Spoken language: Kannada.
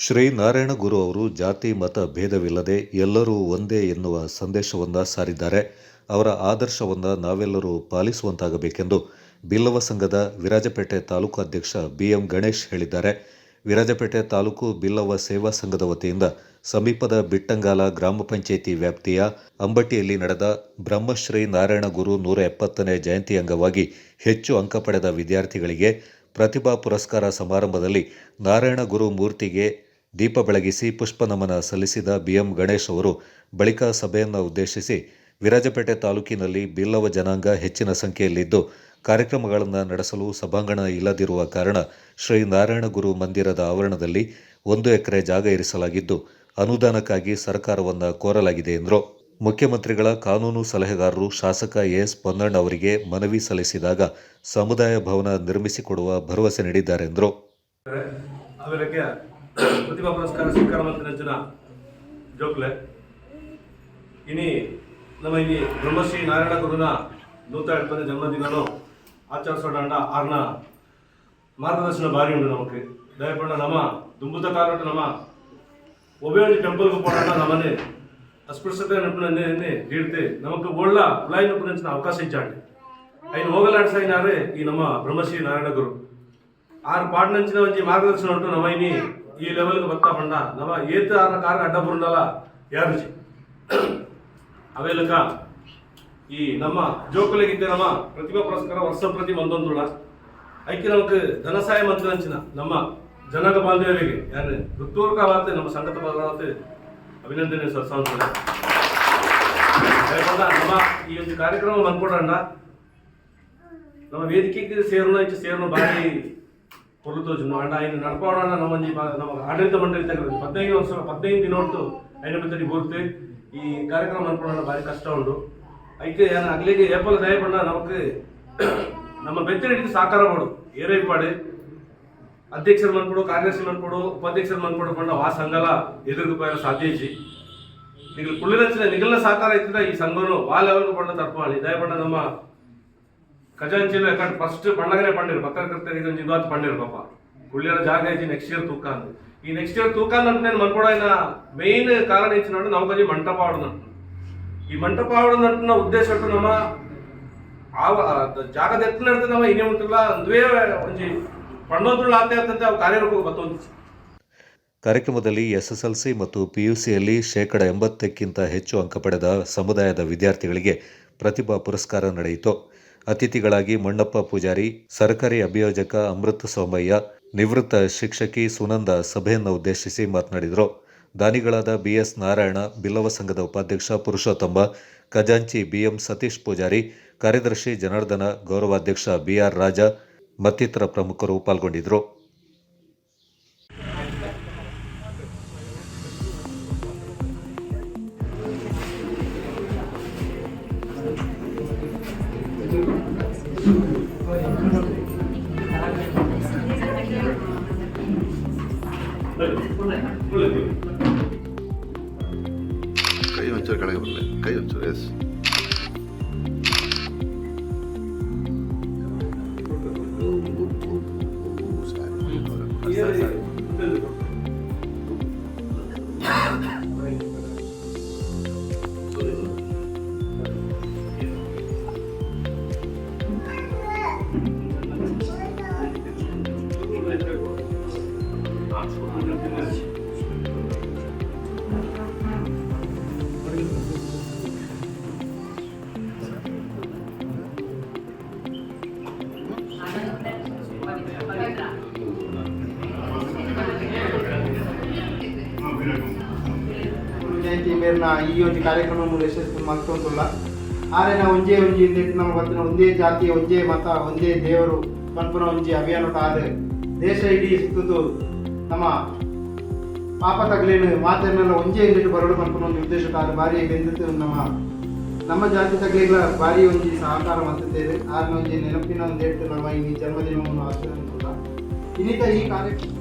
ಶ್ರೀ ನಾರಾಯಣ ಗುರು ಅವರು ಜಾತಿ, ಮತ ಭೇದವಿಲ್ಲದೆ ಎಲ್ಲರೂ ಒಂದೇ ಎನ್ನುವ ಸಂದೇಶವನ್ನು ಸಾರಿದ್ದಾರೆ. ಅವರ ಆದರ್ಶವನ್ನು ನಾವೆಲ್ಲರೂ ಪಾಲಿಸುವಂತಾಗಬೇಕೆಂದು ಬಿಲ್ಲವ ಸಂಘದ ವಿರಾಜಪೇಟೆ ತಾಲೂಕು ಅಧ್ಯಕ್ಷ ಬಿಎಂ ಗಣೇಶ್ ಹೇಳಿದ್ದಾರೆ. ವಿರಾಜಪೇಟೆ ತಾಲೂಕು ಬಿಲ್ಲವ ಸೇವಾ ಸಂಘದ ವತಿಯಿಂದ ಸಮೀಪದ ಬಿಟ್ಟಂಗಾಲ ಗ್ರಾಮ ಪಂಚಾಯಿತಿ ವ್ಯಾಪ್ತಿಯ ಅಂಬಟ್ಟಿಯಲ್ಲಿ ನಡೆದ ಬ್ರಹ್ಮಶ್ರೀ ನಾರಾಯಣ ಗುರು ನೂರ ಎಪ್ಪತ್ತನೇ ಜಯಂತಿ ಅಂಗವಾಗಿ ಹೆಚ್ಚು ಅಂಕ ಪಡೆದ ವಿದ್ಯಾರ್ಥಿಗಳಿಗೆ ಪ್ರತಿಭಾ ಪುರಸ್ಕಾರ ಸಮಾರಂಭದಲ್ಲಿ ನಾರಾಯಣ ಗುರು ಮೂರ್ತಿಗೆ ದೀಪ ಬೆಳಗಿಸಿ ಪುಷ್ಪ ನಮನ ಸಲ್ಲಿಸಿದ ಬಿಎಂ ಗಣೇಶ್ ಅವರು ಬಳಿಕ ಸಭೆಯನ್ನು ಉದ್ದೇಶಿಸಿ, ವಿರಾಜಪೇಟೆ ತಾಲೂಕಿನಲ್ಲಿ ಬಿಲ್ಲವ ಜನಾಂಗ ಹೆಚ್ಚಿನ ಸಂಖ್ಯೆಯಲ್ಲಿದ್ದು, ಕಾರ್ಯಕ್ರಮಗಳನ್ನು ನಡೆಸಲು ಸಭಾಂಗಣ ಇಲ್ಲದಿರುವ ಕಾರಣ ಶ್ರೀ ನಾರಾಯಣ ಗುರು ಮಂದಿರದ ಆವರಣದಲ್ಲಿ ಒಂದು ಎಕರೆ ಜಾಗ ಇರಿಸಲಾಗಿದ್ದು, ಅನುದಾನಕ್ಕಾಗಿ ಸರ್ಕಾರವನ್ನು ಕೋರಲಾಗಿದೆ ಎಂದರು. ಮುಖ್ಯಮಂತ್ರಿಗಳ ಕಾನೂನು ಸಲಹೆಗಾರರು ಶಾಸಕ ಎಸ್ ಪೊನ್ನಣ್ಣ ಅವರಿಗೆ ಮನವಿ ಸಲ್ಲಿಸಿದಾಗ ಸಮುದಾಯ ಭವನ ನಿರ್ಮಿಸಿಕೊಡುವ ಭರವಸೆ ನೀಡಿದ್ದಾರೆ ಎಂದರು. ಪ್ರತಿಭಾ ಪುರಸ್ಕಾರ ಸ್ವೀಕಾರ ಮಂತ್ರಿನ ಜೋಕ್ಲೆ ಇನಿ ನಮ್ಮ ಇನಿ ಬ್ರಹ್ಮಶ್ರೀ ನಾರಾಯಣ ಗುರುನ ನೂತ ಎಪ್ಪತ್ತನೇ ಜನ್ಮದಿನನು ಆಚರಿಸೋಣ ಆರ್ನ ಮಾರ್ಗದರ್ಶನ ಭಾರಿ ಉಂಟು ನಮಗೆ ದಯಪಂಡ ನಮ್ಮ ದುಂಬುದ ಕಾಲೋಟ ನಮ್ಮ ಒಬ್ಬೇ ಒಂದು ಟೆಂಪಲ್ಗೆ ಪೋಣ ನಮ್ಮನೆ ಅಸ್ಪೃಶ್ಯತೆ ನೆನಪಿನ ನೀಡ್ತೆ ನಮಗೆ ಒಳ್ಳ ಕುಳಾಯಿ ನೆನಪಿನ ಅವಕಾಶ ಇಚ್ಚಾಂಡಿ ఆయన ಹೋಗಲಾಡ್ಸಾಯಿನಾರೆ ಈ ನಮ್ಮ ಬ್ರಹ್ಮಶ್ರೀ ನಾರಾಯಣ ಗುರು ಆರು ಪಾಡ್ನಂಚಿನ ಒಂಜಿ ಮಾರ್ಗದರ್ಶನ ಉಂಟು ನಮ್ಮೈನಿ ಈ ಲೆವೆಲ್ಗೆ ಬತ್ತಾ ಪಂಡ ನಮ್ಮ ಏತ ಆರ ಕಾರಣ ಅಡ್ಡ ಬರುಂಡಲ್ಲ. ಯಾರುಜಿ ಅವೆಲ್ಲಕ ಈ ನಮ್ಮ ಜೋಕುಲಗಿದ್ದೆ ನಮ್ಮ ಪ್ರತಿಭಾ ಪುರಸ್ಕಾರ ವರ್ಷ ಪ್ರತಿ ಒಂದೊಂದುಳ ಐಕ್ಯ ನಮಗೆ ಧನಸಹಾಯ ಮಂತ್ರಿನಂಚಿನ ನಮ್ಮ ಜನಾಂಗ ಬಾಂಧವರಿಗೆ ಯಾರು ಹೃತ್ಪೂರ್ವಕವಾದ ನಮ್ಮ ಸಂಗತ ಬದಲಾವತೆ ಅಭಿನಂದನೆ ದಯಪಂಡ ನಮ್ಮ ಈ ಒಂದು ಕಾರ್ಯಕ್ರಮ ಬಂದ್ಕೊಡಂಡ ನಮ್ಮ ವೇದಿಕೆಗೆ ಸೇರೋಣ ಇಚ್ಚು ಸೇರೋಣ ಬಾರಿ ಕೊಲ್ಲುತ್ತೋಜು ಅಂಡ ఆయన నడపవడం ನಮ್ಮ ಒಂಜಿ ಬ- ನಮ್ಮ ಆಡಳಿತ ಮಂಡಳಿ ತೆಗೆದು ಹದಿನೈದು ವರ್ಷ ಹದಿನೈದು ದಿನ ಹೊರತು ಐನ ಬಿತ್ತಡಿ ಬೋರ್ತೆ ಈ ಕಾರ್ಯಕ್ರಮ ಅನ್ಕೊಳ್ಳೋಣ ಭಾರಿ ಕಷ್ಟ ಉಂಟು ಐಕೆ ಏನ ಅಗ್ಲಿಗೆ ಏಪಲ್ ದಯಪಂಡ ನಮಗೆ ನಮ್ಮ ಬೆತ್ತಡಿ ಹಿಡಿದು ಸಾಕಾರ ಮಾಡು ಏರೈಪಾಡು ಅಧ್ಯಕ್ಷರು ಮನ್ಕೊಡು ಕಾರ್ಯದರ್ಶಿ ಮನ್ಕೊಡು ಉಪಾಧ್ಯಕ್ಷರು ಮನ್ಕೊಡು ಪಂಡ ವಾ ಸಂಘಲ ಎದುರು ಪೋಯಲ ಸಾಧ್ಯ ಇಜ್ಜಿ ನಿಗಲ್ ಕುಳ್ಳಿನ ನಿಗಲ್ನ ಸಾಕಾರ ಇತ್ತಿದ ಈ ಸಂಘನು ವಾ ಲೆವೆಲ್ಗೆ ಪಂಡ ತರ್ಪಾಳಿ ದಯಪಂಡ ನಮ್ಮ ಖಜಾಂಚಿನ ಯಾಕಂದ್ರೆ ಫಸ್ಟ್ ಬಣ್ಣಗನೆ ಪಣ್ಣಿರು ಪತ್ರಕರ್ತರಿಗೆ ಒಂದು ಇವತ್ತು ಪಂಡಿರು ಪಾಪ. ಗುಳ್ಳಿರ ಜಾಗ ಐತಿ ನೆಕ್ಸ್ಟ್ ಇಯರ್ ತೂಕ ಅಂತ ಈ ನೆಕ್ಸ್ಟ್ ಇಯರ್ ತೂಕ ಅಂತ నేను మనుకోవడం మెయిన్ కారణం ఇచ్చినాడు ಮಂಟಪ ಆಡೋದಂತ ಈ ಮಂಟಪ మంటప ఆడుదంటున్న ఉద్దేశం ನಮ್ಮ ఆ ಜಾಗದ ಎತ್ತ ನಾವು ಇನ್ನೇ ಉಂಟಲ್ಲ ಅಂದುವೇ ಒಂಜಿ ಪಣ್ಣೊಂದುಳ್ಳ ಆತೆ ಅಂತಂತೆ ಅವು ಕಾರ್ಯರೂಪಕ್ಕೆ ಬತ್ತೊಂದು. ಕಾರ್ಯಕ್ರಮದಲ್ಲಿ ಎಸ್ಎಸ್ಎಲ್ಸಿ ಮತ್ತು ಪಿಯುಸಿಯಲ್ಲಿ ಶೇಕಡ ಎಂಬತ್ತಕ್ಕಿಂತ ಹೆಚ್ಚು ಅಂಕ ಪಡೆದ ಸಮುದಾಯದ ವಿದ್ಯಾರ್ಥಿಗಳಿಗೆ ಪ್ರತಿಭಾ ಪುರಸ್ಕಾರ ನಡೆಯಿತು. ಅತಿಥಿಗಳಾಗಿ ಮಣ್ಣಪ್ಪ ಪೂಜಾರಿ, ಸರ್ಕಾರಿ ಅಭಿಯೋಜಕ ಅಮೃತ ಸೋಮಯ್ಯ, ನಿವೃತ್ತ ಶಿಕ್ಷಕಿ ಸುನಂದ ಸಭೆಯನ್ನು ಉದ್ದೇಶಿಸಿ ಮಾತನಾಡಿದರು. ದಾನಿಗಳಾದ ಬಿಎಸ್ ನಾರಾಯಣ, ಬಿಲ್ಲವ ಸಂಘದ ಉಪಾಧ್ಯಕ್ಷ ಪುರುಷೋತ್ತಮ, ಖಜಾಂಚಿ ಬಿಎಂ ಸತೀಶ್ ಪೂಜಾರಿ, ಕಾರ್ಯದರ್ಶಿ ಜನಾರ್ದನ, ಗೌರವಾಧ್ಯಕ್ಷ ಬಿಆರ್ ರಾಜ ಮತ್ತಿತರ ಪ್ರಮುಖರು ಪಾಲ್ಗೊಂಡಿದ್ದರು. കൈ വെച്ചൊരു കടകപ്പിള്ളേ കൈ വെച്ചു യെസ് Yes, sir. ಜಯಂತಿ ಮೇರ್ನ ಈ ಒಂದು ಕಾರ್ಯಕ್ರಮ ಯಶಸ್ವಿ ಮಾಡ್ಕೊಂತುಲ್ಲ ಆರೇನ ಒಂಜೇ ಒಂಜಿ ಇಂದೆಟ್ ನಮ್ಮ ಬತ್ತಿನ ಒಂದೇ ಜಾತಿ ಒಂದೇ ಮತ ಒಂದೇ ದೇವರು ಪನ್ಪುನ ಒಂಜಿ ಅಭಿಯಾನ ಆದ ದೇಶ ಇಡೀ ಸುತ್ತುದು ನಮ್ಮ ಪಾಪ ತಗಲೇನು ಮಾತನ್ನೆಲ್ಲ ಒಂಜೇ ಇಂದೆಟ್ ಬರೋಡು ಮಾಡ್ಕೊಂಡು ಒಂದು ಉದ್ದೇಶ ಆದ ಬಾರಿ ಬೆಂದಿತ್ತು ನಮ್ಮ ನಮ್ಮ ಜಾತಿ ತಗಲಿಗಳ ಬಾರಿ ಒಂಜಿ ಸಹಕಾರ ಮಾಡ್ತಿದ್ದೇವೆ. ಆರ್ನ ಒಂಜಿ ನೆನಪಿನ ಒಂದು ನಮ್ಮ ಈ ಜನ್ಮದಿನವನ್ನು ಆಚರಣೆ ಇನ್ನಿತ ಈ ಕಾರ್ಯಕ್ರಮ